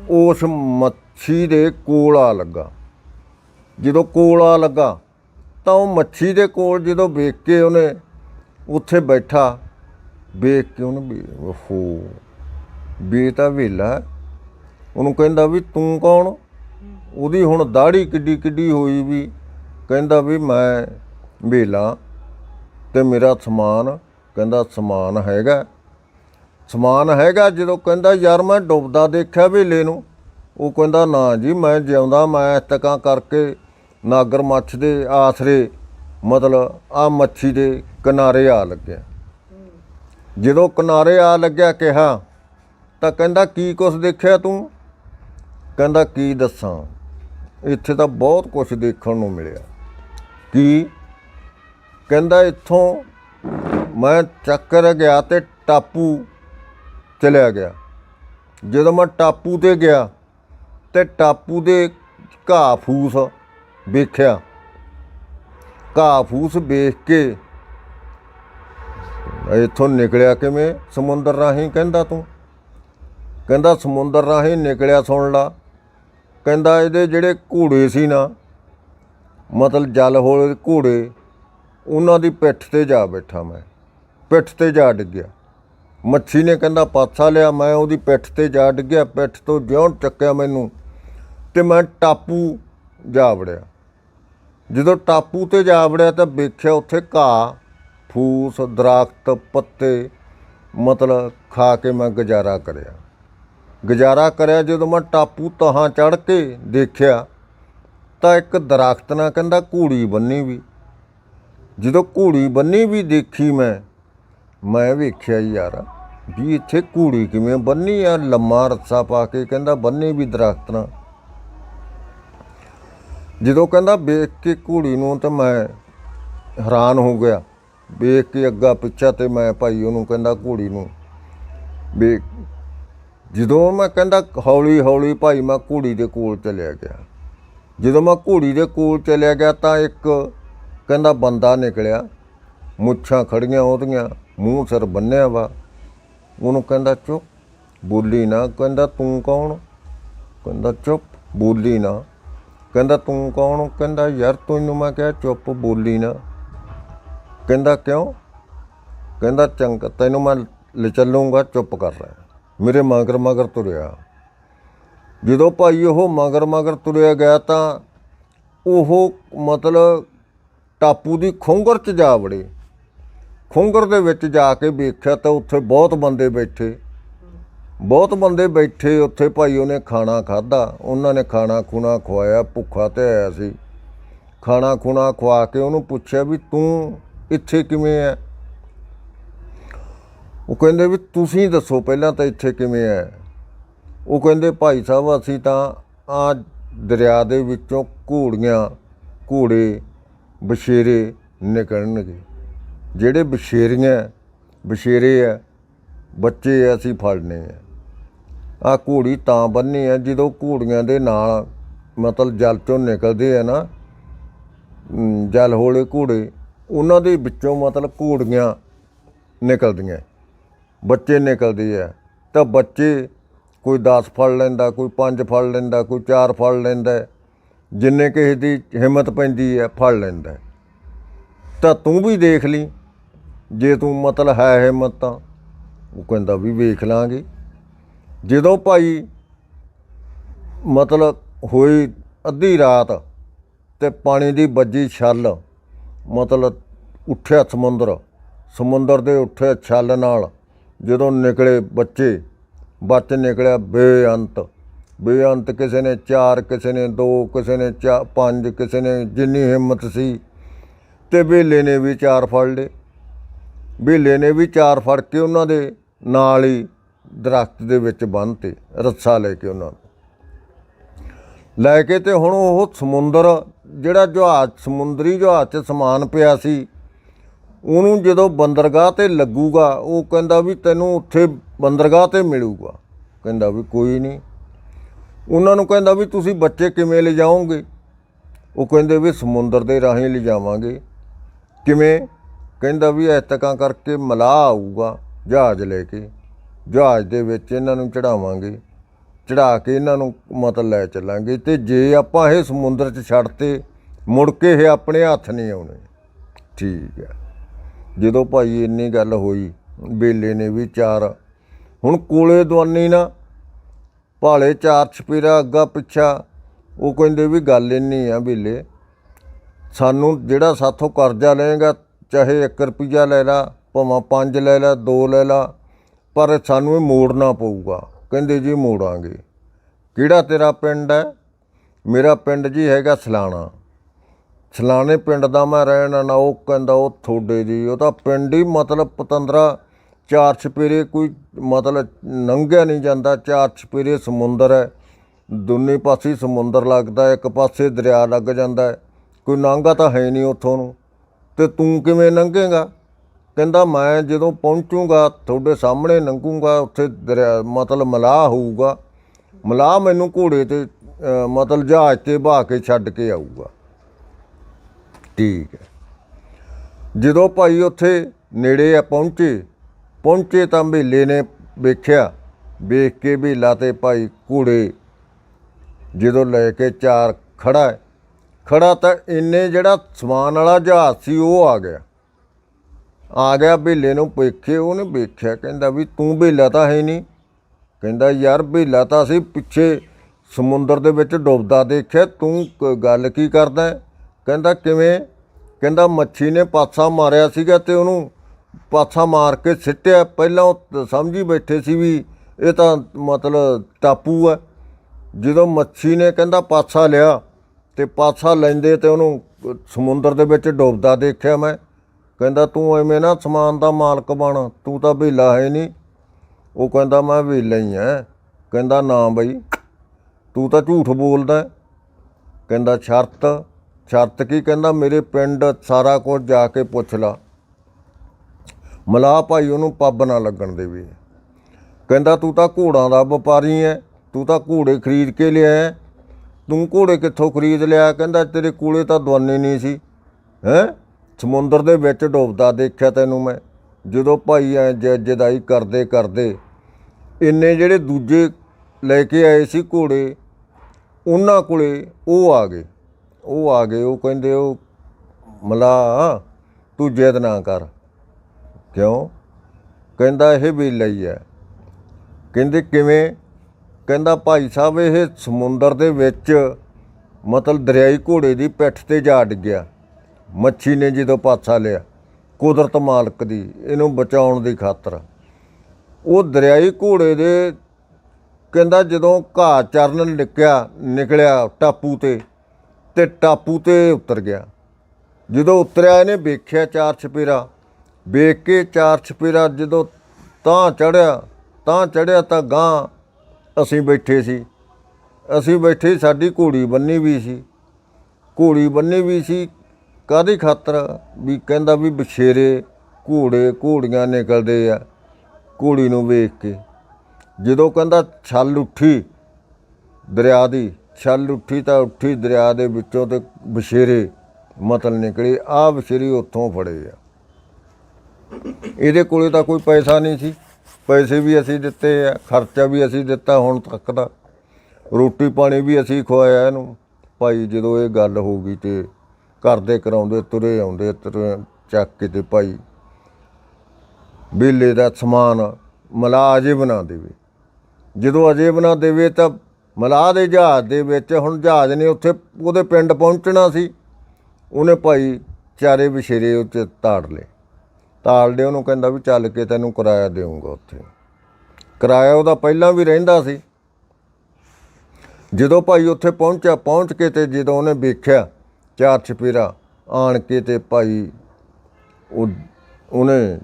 ਉਸ ਮੱਛੀ ਦੇ ਕੋਲ ਆ ਲੱਗਾ। ਜਦੋਂ ਕੋਲ ਆ ਲੱਗਾ, ਤਾਂ ਉਹ ਮੱਛੀ ਦੇ ਕੋਲ ਜਦੋਂ ਵੇਖ ਕੇ ਉਹਨੇ ਉੱਥੇ ਬੈਠਾ, ਵੇਖ ਕੇ ਉਹਨੂੰ ਵੀ, ਓਹੋ, ਵੀ ਤਾਂ ਵੇਲਾ ਉਹਨੂੰ ਕਹਿੰਦਾ ਵੀ ਤੂੰ ਕੌਣ? ਉਹਦੀ ਹੁਣ ਦਾੜੀ ਕਿੱਡੀ ਕਿੱਡੀ ਹੋਈ ਵੀ ਕਹਿੰਦਾ ਵੀ ਮੈਂ ਵੇਲਾ। ਤੇ ਮੇਰਾ ਸਮਾਨ ਕਹਿੰਦਾ, ਸਮਾਨ ਹੈਗਾ। ਸਮਾਨ ਹੈਗਾ, ਜਦੋਂ ਕਹਿੰਦਾ, ਯਾਰ, ਮੈਂ ਡੁੱਬਦਾ ਦੇਖਿਆ ਵੇਲੇ ਨੂੰ। ਉਹ ਕਹਿੰਦਾ, ਨਾ ਜੀ, ਮੈਂ ਜਿਉਂਦਾ, ਮੈਂ ਇਸਤਕਾਂ ਕਰਕੇ ਨਾਗਰ ਮੱਛ ਦੇ ਆਸਰੇ, ਮਤਲਬ ਆ ਮੱਛੀ ਦੇ ਕਿਨਾਰੇ ਆ ਲੱਗਿਆ। ਜਦੋਂ ਕਿਨਾਰੇ ਆ ਲੱਗਿਆ, ਕਿਹਾ, ਤਾਂ ਕਹਿੰਦਾ, ਕੀ ਕੁਛ ਦੇਖਿਆ ਤੂੰ? ਕਹਿੰਦਾ, ਕੀ ਦੱਸਾਂ? ਇੱਥੇ ਤਾਂ ਬਹੁਤ ਕੁਝ ਦੇਖਣ ਨੂੰ ਮਿਲਿਆ। ਕੀ? ਕਹਿੰਦਾ ਇੱਥੋਂ ਮੈਂ ਚੱਕਰ ਗਿਆ ਤੇ ਟਾਪੂ ਚਲਿਆ ਗਿਆ। ਜਦੋਂ ਮੈਂ ਟਾਪੂ ਤੇ ਗਿਆ ਤੇ ਟਾਪੂ ਦੇ ਘਾਹ ਫੂਸ ਵੇਖਿਆ। ਘਾਹ ਫੂਸ ਵੇਖ ਕੇ ਇੱਥੋਂ ਨਿਕਲਿਆ ਕਿਵੇਂ? ਸਮੁੰਦਰ ਰਾਹੀਂ ਕਹਿੰਦਾ ਤੂੰ। ਕਹਿੰਦਾ ਸਮੁੰਦਰ ਰਾਹੀਂ ਨਿਕਲਿਆ ਸੁਣ ਲਾ। ਕਹਿੰਦਾ ਇਹਦੇ ਜਿਹੜੇ ਘੋੜੇ ਸੀ ਨਾ, ਮਤਲਬ ਜਲ ਹੋਲੇ ਘੋੜੇ ਉਹਨਾਂ ਦੀ ਪਿੱਠ ਤੇ ਜਾ ਬੈਠਾ ਮੈਂ। ਪਿੱਠ ਤੇ ਜਾ ਡਿੱਗਿਆ। ਮੱਛੀ ਨੇ ਕਹਿੰਦਾ, ਪਾਸਾ ਲਿਆ, ਮੈਂ ਉਹਦੀ ਪਿੱਠ ਤੇ ਜਾ ਡਿੱਗਿਆ। ਪਿੱਠ ਤੋਂ ਜਿਉਂ ਚੱਕਿਆ ਮੈਨੂੰ ਤੇ ਮੈਂ ਟਾਪੂ ਜਾ ਵੜਿਆ। ਜਦੋਂ ਟਾਪੂ ਤੇ ਜਾ ਵੜਿਆ ਤਾਂ ਵੇਖਿਆ ਉੱਥੇ ਘਾਹ, ਫੂਸ, ਦਰਖਤ, ਪੱਤੇ, ਮਤਲਬ ਖਾ ਕੇ ਮੈਂ ਗੁਜ਼ਾਰਾ ਕਰਿਆ। ਗੁਜ਼ਾਰਾ ਕਰਿਆ ਜਦੋਂ ਮੈਂ ਟਾਪੂ ਤਹਾਂ ਚੜ ਕੇ ਦੇਖਿਆ ਤਾਂ ਇੱਕ ਦਰਖਤ ਨਾਲ ਕਹਿੰਦਾ, ਘੂੜੀ ਬੰਨੀ ਵੀ। ਜਦੋਂ ਘੂੜੀ ਬੰਨੀ ਵੀ ਦੇਖੀ ਮੈਂ ਮੈਂ ਵੇਖਿਆ ਯਾਰ, ਵੀ ਇੱਥੇ ਘੂੜੀ ਕਿਵੇਂ ਬੰਨੀ ਆ, ਲੰਮਾ ਰੱਸਾ ਪਾ ਕੇ ਕਹਿੰਦਾ ਬੰਨੀ ਵੀ ਦਰਖਤ ਨਾਲ ਜਦੋਂ ਕਹਿੰਦਾ ਵੇਖ ਕੇ ਘੋੜੀ ਨੂੰ ਤਾਂ ਮੈਂ ਹੈਰਾਨ ਹੋ ਗਿਆ, ਵੇਖ ਕੇ ਅੱਗਾ ਪਿੱਛਾ ਤੇ ਮੈਂ ਭਾਈ ਉਹਨੂੰ ਕਹਿੰਦਾ ਘੋੜੀ ਨੂੰ, ਵੇਖ, ਜਦੋਂ ਮੈਂ ਕਹਿੰਦਾ ਹੌਲੀ ਹੌਲੀ ਭਾਈ ਮੈਂ ਘੋੜੀ ਦੇ ਕੋਲ ਚਲਿਆ ਗਿਆ। ਜਦੋਂ ਮੈਂ ਘੋੜੀ ਦੇ ਕੋਲ ਚਲਿਆ ਗਿਆ ਤਾਂ ਇੱਕ ਕਹਿੰਦਾ, ਬੰਦਾ ਨਿਕਲਿਆ। ਮੁੱਛਾਂ ਖੜੀਆਂ ਉਹਦੀਆਂ, ਮੂੰਹ ਸਿਰ ਬੰਨਿਆ ਵਾ। ਉਹਨੂੰ ਕਹਿੰਦਾ, ਚੁੱਪ, ਬੋਲੀ ਨਾ। ਕਹਿੰਦਾ, ਤੂੰ ਕੌਣ? ਕਹਿੰਦਾ, ਚੁੱਪ, ਬੋਲੀ ਨਾ। ਕਹਿੰਦਾ, ਤੂੰ ਕੌਣ? ਕਹਿੰਦਾ, ਯਾਰ, ਤੈਨੂੰ ਮੈਂ ਕਿਹਾ, ਚੁੱਪ, ਬੋਲੀ ਨਾ। ਕਹਿੰਦਾ, ਕਿਉਂ? ਕਹਿੰਦਾ, ਚੰਗ, ਤੈਨੂੰ ਮੈਂ ਲੈ ਚੱਲੂੰਗਾ, ਚੁੱਪ ਕਰ ਰਿਹਾ ਮੇਰੇ ਮਗਰ ਮਗਰ ਤੁਰਿਆ। ਜਦੋਂ ਭਾਈ ਉਹ ਮਗਰ ਮਗਰ ਤੁਰਿਆ ਗਿਆ ਤਾਂ ਉਹ ਮਤਲਬ ਟਾਪੂ ਦੀ ਖੁੰਗਰ ਚ ਜਾ ਵੜੇ। ਖੁੰਗਰ ਦੇ ਵਿੱਚ ਜਾ ਕੇ ਵੇਖਿਆ ਤਾਂ ਉੱਥੇ ਬਹੁਤ ਬੰਦੇ ਬੈਠੇ। ਬਹੁਤ ਬੰਦੇ ਬੈਠੇ, ਉੱਥੇ ਭਾਈ ਉਹਨੇ ਖਾਣਾ ਖਾਦਾ ਉਹਨਾਂ ਨੇ ਖਾਣਾ ਖੁਣਾ ਖਵਾਇਆ, ਭੁੱਖਾ ਤੇ ਆਇਆ ਸੀ। ਖਾਣਾ ਖੁਣਾ ਖਵਾ ਕੇ ਉਹਨੂੰ ਪੁੱਛਿਆ ਵੀ ਤੂੰ ਇੱਥੇ ਕਿਵੇਂ ਹੈ ਉਹ ਕਹਿੰਦੇ ਵੀ ਤੁਸੀਂ ਦੱਸੋ ਪਹਿਲਾਂ ਤਾਂ ਇੱਥੇ ਕਿਵੇਂ ਹੈ ਉਹ ਕਹਿੰਦੇ ਭਾਈ ਸਾਹਿਬ ਅਸੀਂ ਤਾਂ ਆ ਦਰਿਆ ਦੇ ਵਿੱਚੋਂ ਘੋੜੀਆਂ, ਘੋੜੇ ਬਸ਼ੇਰੇ ਨਿਕਲਣਗੇ ਜਿਹੜੇ ਬਸ਼ੇਰੀਆਂ ਬਸ਼ੇਰੇ ਆ, ਬੱਚੇ ਅਸੀਂ ਫੜਨੇ ਆ। ਆ ਘੋੜੀ ਤਾਂ ਬੰਨੀ ਆ, ਜਦੋਂ ਘੋੜੀਆਂ ਦੇ ਨਾਲ ਮਤਲਬ ਜਲ ਚੋਂ ਨਿਕਲਦੇ ਆ ਨਾ ਜਲ ਹੋਲੇ ਘੋੜੇ, ਉਹਨਾਂ ਦੇ ਵਿੱਚੋਂ ਮਤਲਬ ਘੋੜੀਆਂ ਨਿਕਲਦੀਆਂ। ਬੱਚੇ ਨਿਕਲਦੇ ਆ। ਤਾਂ ਬੱਚੇ ਕੋਈ 10 ਫੜ ਲੈਂਦਾ, ਕੋਈ 5 ਫੜ ਲੈਂਦਾ, ਕੋਈ 4 ਫੜ ਲੈਂਦਾ। ਜਿੰਨੇ ਕਿਸੇ ਦੀ ਹਿੰਮਤ ਪੈਂਦੀ ਹੈ, ਫੜ ਲੈਂਦਾ ਤਾਂ ਤੂੰ ਵੀ ਦੇਖ ਲਈ। ਜੇ ਤੂੰ ਮਤਲਬ ਹੈ ਹਿੰਮਤ ਤਾਂ ਉਹ ਕਹਿੰਦਾ ਵੀ ਵੇਖ ਲਾਂਗੇ। ਜਦੋਂ ਭਾਈ ਮਤਲਬ ਹੋਈ ਅੱਧੀ ਰਾਤ ਤੇ ਪਾਣੀ ਦੀ ਵੱਜੀ ਛੱਲ, ਮਤਲਬ ਉੱਠਿਆ ਸਮੁੰਦਰ ਸਮੁੰਦਰ ਦੇ ਉੱਠੇ ਛੱਲ ਨਾਲ ਜਦੋਂ ਨਿਕਲੇ ਬੱਚੇ, ਬੱਚ ਨਿਕਲਿਆ ਬੇਅੰਤ। ਬੇਅੰਤ ਕਿਸੇ ਨੇ ਚਾਰ, ਕਿਸੇ ਨੇ ਦੋ, ਕਿਸੇ ਨੇ ਚਾ, ਪੰਜ, ਕਿਸੇ ਨੇ ਜਿੰਨੀ ਹਿੰਮਤ ਸੀ। ਤੇ ਬੇਲੇ ਨੇ ਵੀ ਚਾਰ ਫੜ ਲਏ। ਬੇਲੇ ਨੇ ਵੀ ਚਾਰ ਫੜ ਕੇ ਉਹਨਾਂ ਦੇ ਨਾਲ ਹੀ ਦਰਖਤ ਦੇ ਵਿੱਚ ਬੰਨ੍ਹਤੇ ਰੱਸਾ ਲੈ ਕੇ ਉਹਨਾਂ ਨੂੰ। ਲੈ ਕੇ ਤੇ ਹੁਣ ਉਹ ਸਮੁੰਦਰ, ਜਿਹੜਾ ਜਹਾਜ਼, ਸਮੁੰਦਰੀ ਜਹਾਜ਼ 'ਚ ਸਮਾਨ ਪਿਆ ਸੀ, ਉਹਨੂੰ ਜਦੋਂ ਬੰਦਰਗਾਹ ਤੇ ਲੱਗੂਗਾ, ਉਹ ਕਹਿੰਦਾ ਵੀ ਤੈਨੂੰ ਉੱਥੇ ਬੰਦਰਗਾਹ ਤੇ ਮਿਲੂਗਾ। ਕਹਿੰਦਾ ਵੀ ਕੋਈ ਨਹੀਂ। ਉਹਨਾਂ ਨੂੰ ਕਹਿੰਦਾ ਵੀ ਤੁਸੀਂ ਬੱਚੇ ਕਿਵੇਂ ਲਿਜਾਓਗੇ? ਉਹ ਕਹਿੰਦੇ ਵੀ ਸਮੁੰਦਰ ਦੇ ਰਾਹੀਂ ਲਿਜਾਵਾਂਗੇ। ਕਿਵੇਂ? ਕਹਿੰਦਾ ਵੀ ਇਸ ਕਰਕੇ ਮਲਾਹ ਆਊਗਾ ਜਹਾਜ਼ ਲੈ ਕੇ। ਜਹਾਜ਼ ਦੇ ਵਿੱਚ ਇਹਨਾਂ ਨੂੰ ਚੜਾਵਾਂਗੇ। ਚੜਾ ਕੇ ਇਹਨਾਂ ਨੂੰ ਮਤਲਬ ਲੈ ਚੱਲਾਂਗੇ ਤੇ ਜੇ ਆਪਾਂ ਇਹ ਸਮੁੰਦਰ 'ਚ ਛੱਡਤੇ, ਮੁੜ ਕੇ ਇਹ ਆਪਣੇ ਹੱਥ ਨਹੀਂ ਆਉਣੇ। ਠੀਕ ਹੈ। ਜਦੋਂ ਭਾਈ ਇੰਨੀ ਗੱਲ ਹੋਈ, ਬੇਲੇ ਨੇ ਵੀ ਚਾਰ। ਹੁਣ ਕੋਲੇ ਦਵਾਨੀ ਨਾ ਭਾਲੇ ਚਾਰ ਛਪੀਰਾ ਅੱਗਾ ਪਿੱਛਾ। ਉਹ ਕਹਿੰਦੇ ਵੀ ਗੱਲ ਇੰਨੀ ਆ ਬੇਲੇ, ਸਾਨੂੰ ਜਿਹੜਾ ਸਾਥੋਂ ਕਰਜ਼ਾ ਲਏਗਾ, ਚਾਹੇ 1 ਰੁਪਿਆ ਲੈ ਲਾ, ਭਾਵੇਂ 5 ਲੈ ਲਾ 2 ਲੈ ਲਾ, ਪਰ ਸਾਨੂੰ ਇਹ ਮੋੜਨਾ ਪਊਗਾ। ਕਹਿੰਦੇ ਜੀ ਮੋੜਾਂਗੇ। ਕਿਹੜਾ ਤੇਰਾ ਪਿੰਡ ਹੈ? ਮੇਰਾ ਪਿੰਡ ਜੀ ਹੈਗਾ ਸਲਾਣਾ। ਸਲਾਣੇ ਪਿੰਡ ਦਾ ਮੈਂ ਰਹਿਣ ਵਾਲਾ ਉਹ ਕਹਿੰਦਾ ਉਹ ਥੋੜੇ ਜੀ ਉਹ ਤਾਂ ਪਿੰਡ ਹੀ ਮਤਲਬ ਪਤੰਦਰਾ ਚਾਰ ਛਪੇਰੇ ਕੋਈ ਮਤਲਬ ਨੰਗਿਆ ਨਹੀਂ ਜਾਂਦਾ। ਚਾਰ ਛਪੇਰੇ ਸਮੁੰਦਰ ਹੈ। ਦੋਨੇ ਪਾਸੇ ਸਮੁੰਦਰ ਲੱਗਦਾ ਹੈ, ਇੱਕ ਪਾਸੇ ਦਰਿਆ ਲੱਗ ਜਾਂਦਾ ਹੈ। ਕੋਈ ਨਾਂਗਾ ਤਾਂ ਹੈ ਨਹੀਂ ਉੱਥੋਂ ਨੂੰ। ਤੇ ਤੂੰ ਕਿਵੇਂ ਲੰਘੇਗਾ ਕਹਿੰਦਾ ਮੈਂ ਜਦੋਂ ਪਹੁੰਚੂਗਾ ਤੁਹਾਡੇ ਸਾਹਮਣੇ ਲੰਘੂਗਾ ਉੱਥੇ ਦਰਿਆ ਮਤਲਬ ਮਲਾਹ ਹੋਊਗਾ। ਮਲਾਹ ਮੈਨੂੰ ਘੋੜੇ ਤੇ ਮਤਲਬ ਜਹਾਜ਼ ਤੇ ਬਹਾ ਕੇ ਛੱਡ ਕੇ ਆਊਗਾ। ਠੀਕ ਹੈ। ਜਦੋਂ ਭਾਈ ਉੱਥੇ ਨੇੜੇ ਆ ਪਹੁੰਚੇ ਪਹੁੰਚੇ ਤਾਂ ਮੇਲੇ ਨੇ ਵੇਖਿਆ, ਵੇਖ ਕੇ ਬੇਲਾ ਤੇ ਭਾਈ ਘੋੜੇ ਜਦੋਂ ਲੈ ਕੇ ਚਾਰ ਖੜਾ ਹੈ ਖੜਾ ਤਾਂ ਇੰਨੇ ਜਿਹੜਾ ਸਮਾਨ ਵਾਲਾ ਜਹਾਜ਼ ਸੀ, ਉਹ ਆ ਗਿਆ। ਆ ਗਿਆ ਬੇਲੇ ਨੂੰ ਵੇਖੇ, ਉਹਨੇ ਵੇਖਿਆ, ਕਹਿੰਦਾ ਵੀ ਤੂੰ ਬੇਲਾ ਤਾਂ ਹੈ ਨਹੀਂ। ਕਹਿੰਦਾ ਯਾਰ ਬੇਲਾ ਤਾਂ ਅਸੀਂ ਪਿੱਛੇ ਸਮੁੰਦਰ ਦੇ ਵਿੱਚ ਡੁੱਬਦਾ ਦੇਖਿਆ, ਤੂੰ ਗੱਲ ਕੀ ਕਰਦਾ ਕਹਿੰਦਾ ਕਿਵੇਂ? ਕਹਿੰਦਾ ਮੱਛੀ ਨੇ ਪਾਸਾ ਮਾਰਿਆ ਸੀਗਾ ਤੇ ਉਹਨੂੰ ਪਾਸਾ ਮਾਰ ਕੇ ਸਿੱਟਿਆ। ਪਹਿਲਾਂ ਉਹ ਤ- ਸਮਝੀ ਬੈਠੇ ਸੀ ਵੀ ਇਹ ਤਾਂ ਮਤਲਬ ਟਾਪੂ ਹੈ ਜਦੋਂ ਮੱਛੀ ਨੇ ਕਹਿੰਦਾ ਪਾਸਾ ਲਿਆ ਤੇ ਪਾਸਾ ਲੈਂਦੇ ਤੇ ਉਹਨੂੰ ਸਮੁੰਦਰ ਦੇ ਵਿੱਚ ਡੁੱਬਦਾ ਦੇਖਿਆ ਮੈਂ। ਕਹਿੰਦਾ, ਤੂੰ ਐਵੇਂ ਨਾ ਸਮਾਨ ਦਾ ਮਾਲਕ ਬਣ, ਤੂੰ ਤਾਂ ਭੇਲਾ ਹੈ ਨਹੀਂ। ਉਹ ਕਹਿੰਦਾ, ਮੈਂ ਵੇਲਾ ਹੀ ਐ ਕਹਿੰਦਾ, ਨਾ ਬਈ, ਤੂੰ ਤਾਂ ਝੂਠ ਬੋਲਦਾ ਕਹਿੰਦਾ, ਸ਼ਰਤ ਸ਼ਰਤ ਕੀ? ਕਹਿੰਦਾ, ਮੇਰੇ ਪਿੰਡ ਸਾਰਾ ਕੁਝ ਜਾ ਕੇ ਪੁੱਛ ਲਾ। ਮਲਾ ਭਾਈ ਉਹਨੂੰ ਪੱਬ ਨਾ ਲੱਗਣ ਦੇਵੇ। ਕਹਿੰਦਾ, ਤੂੰ ਤਾਂ ਘੋੜਾਂ ਦਾ ਵਪਾਰੀ ਐ, ਤੂੰ ਤਾਂ ਘੋੜੇ ਖਰੀਦ ਕੇ ਲਿਆ ਤੂੰ ਘੋੜੇ ਕਿੱਥੋਂ ਖਰੀਦ ਲਿਆ? ਕਹਿੰਦਾ, ਤੇਰੇ ਕੋਲੇ ਤਾਂ ਦਵਾਨੇ ਨਹੀਂ ਸੀ। ਹੈ? ਸਮੁੰਦਰ ਦੇ ਵਿੱਚ ਡੁੱਬਦਾ ਦੇਖਿਆ ਤੈਨੂੰ ਮੈਂ। ਜਦੋਂ ਭਾਈ ਐ ਜਦਾਈ ਕਰਦੇ ਕਰਦੇ ਇੰਨੇ ਜਿਹੜੇ ਦੂਜੇ ਲੈ ਕੇ ਆਏ ਸੀ ਘੋੜੇ, ਉਹਨਾਂ ਕੋਲੇ ਉਹ ਆ ਗਏ। ਉਹ ਆ ਗਏ, ਉਹ ਕਹਿੰਦੇ, ਉਹ ਮਲਾ ਤੂੰ ਜਿੱਦ ਨਾ ਕਰ। ਕਿਉਂ? ਕਹਿੰਦਾ ਇਹ ਵੇਲਾ ਹੈ। ਕਹਿੰਦੇ ਕਿਵੇਂ? ਕਹਿੰਦਾ ਭਾਈ ਸਾਹਿਬ, ਇਹ ਸਮੁੰਦਰ ਦੇ ਵਿੱਚ ਮਤਲਬ ਦਰਿਆਈ ਘੋੜੇ ਦੀ ਪਿੱਠ ਤੇ ਜਾ ਡਿੱਗਿਆ ਮੱਛੀ ਨੇ ਜਦੋਂ ਪਾਸਾ ਲਿਆ, ਕੁਦਰਤ ਮਾਲਕ ਦੀ, ਇਹਨੂੰ ਬਚਾਉਣ ਦੀ ਖਾਤਰ। ਉਹ ਦਰਿਆਈ ਘੋੜੇ ਦੇ, ਕਹਿੰਦਾ ਜਦੋਂ ਘਾਹ ਚਰਨ ਨਿਕਿਆ ਨਿਕਲਿਆ ਟਾਪੂ ਤੇ ਤੇ ਟਾਪੂ ਤੇ ਉਤਰ ਗਿਆ। ਜਦੋਂ ਉਤਰਿਆ, ਇਹਨੇ ਵੇਖਿਆ ਚਾਰ ਛਪੇਰਾ। ਵੇਖ ਕੇ ਚਾਰ ਛਪੇਰਾ ਜਦੋਂ ਤਾਂ ਚੜਿਆ ਤਾਂ ਚੜਿਆ ਤਾਂ ਗਾਂ ਅਸੀਂ ਬੈਠੇ ਸੀ। ਅਸੀਂ ਬੈਠੇ, ਸਾਡੀ ਘੋੜੀ ਬੰਨੀ ਵੀ ਸੀ। ਘੋੜੀ ਬੰਨੀ ਵੀ ਸੀ ਕਾਦੀ ਖਾਤਰ? ਵੀ ਕਹਿੰਦਾ ਵੀ ਬਛੇਰੇ ਘੋੜੇ ਘੋੜੀਆਂ ਨਿਕਲਦੇ ਆ ਘੋੜੀ ਨੂੰ ਵੇਖ ਕੇ। ਜਦੋਂ ਕਹਿੰਦਾ ਛੱਲ ਉੱਠੀ ਦਰਿਆ ਦੀ, ਛੱਲ ਉੱਠੀ ਤਾਂ ਉੱਠੀ ਦਰਿਆ ਦੇ ਵਿੱਚੋਂ ਤੇ ਬਛੇਰੇ ਮਤਲ ਨਿਕਲੇ ਆ ਬਛੇਰੇ ਉੱਥੋਂ ਫੜੇ ਆ। ਇਹਦੇ ਕੋਲੇ ਤਾਂ ਕੋਈ ਪੈਸਾ ਨਹੀਂ ਸੀ। ਪੈਸੇ ਵੀ ਅਸੀਂ ਦਿੱਤੇ ਆ, ਖਰਚਾ ਵੀ ਅਸੀਂ ਦਿੱਤਾ ਹੁਣ ਤੱਕ ਦਾ। ਰੋਟੀ ਪਾਣੀ ਵੀ ਅਸੀਂ ਖਵਾਇਆ ਇਹਨੂੰ। ਭਾਈ ਜਦੋਂ ਇਹ ਗੱਲ ਹੋ ਗਈ ਤੇ ਘਰ ਦੇ ਕਰਾਉਂਦੇ ਤੁਰੇ ਆਉਂਦੇ, ਤੁਰੇ ਚੱਕ ਕੇ ਤੇ ਭਾਈ ਬੇਲੇ ਦਾ ਸਮਾਨ ਮਲਾ ਅਜੇ ਬਣਾ ਦੇਵੇ। ਜਦੋਂ ਅਜੇ ਬਣਾ ਦੇਵੇ ਤਾਂ ਮਲਾਹ ਦੇ ਜਹਾਜ਼ ਦੇ ਵਿੱਚ, ਹੁਣ ਜਹਾਜ਼ ਨੇ ਉੱਥੇ ਉਹਦੇ ਪਿੰਡ ਪਹੁੰਚਣਾ ਸੀ। ਉਹਨੇ ਭਾਈ ਚਾਰੇ ਵਿਸ਼ੇਰੇ ਉੱਤੇ ਤਾੜ ਲਏ। ਤਾੜ ਲਏ ਉਹਨੂੰ ਕਹਿੰਦਾ ਵੀ ਚੱਲ ਕੇ ਤੈਨੂੰ ਕਿਰਾਇਆ ਦੇਵਾਂਗਾ ਉੱਥੇ। ਕਿਰਾਇਆ ਉਹਦਾ ਪਹਿਲਾਂ ਵੀ ਰਹਿੰਦਾ ਸੀ। ਜਦੋਂ ਭਾਈ ਉੱਥੇ ਪਹੁੰਚਿਆ, ਪਹੁੰਚ ਕੇ ਤੇ ਜਦੋਂ ਉਹਨੇ ਵੇਖਿਆ ਚਾਰ ਚਪੇਰਾ ਆਣ ਕੇ ਤੇ ਭਾਈ ਉਹ, ਉਹਨੇ